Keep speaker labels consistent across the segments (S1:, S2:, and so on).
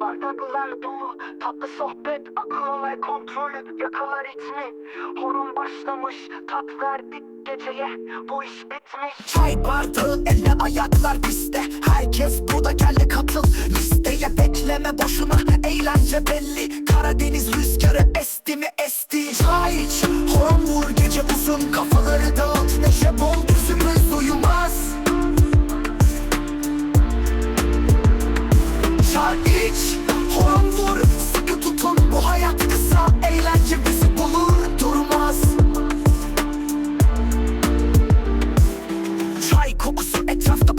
S1: Bardaklar dolu. Tatlı sohbet Akıl ve kontrolü yakalar ritmi Horon başlamış. Tat verdik geceye. Bu iş bitmiş.
S2: Çay bardağı elle ayaklar piste. Herkes burada gel katıl. Listeye Bekleme boşuna. Eğlence belli. Karadeniz rüzgarı esti mi esti? Çay iç horon vur gece uzun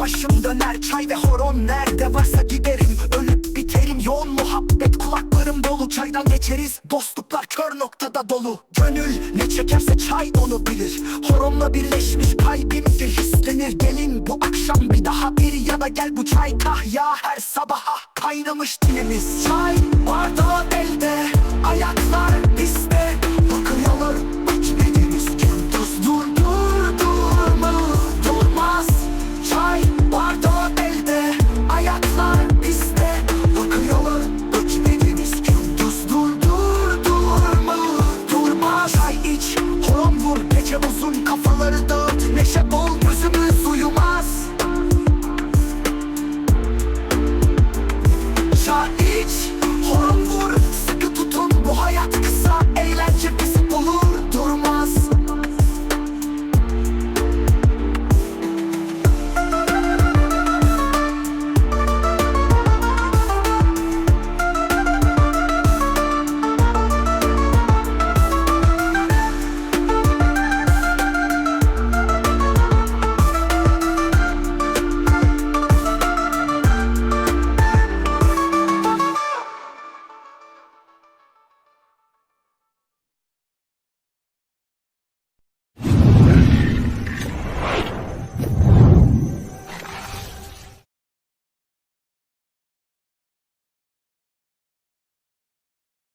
S2: başım döner Çay ve horon nerede varsa giderim. Ölüp biterim yoğun muhabbet Kulaklarım dolu. Çaydan geçeriz Dostluklar kör noktada dolu. Gönül ne çekerse çay onu bilir. Horonla birleşmiş kalbimde hislenir. Gelin bu akşam bir daha bir ya da gel. Bu çay kahya Her sabaha kaynamış dilimiz. Çay bardağı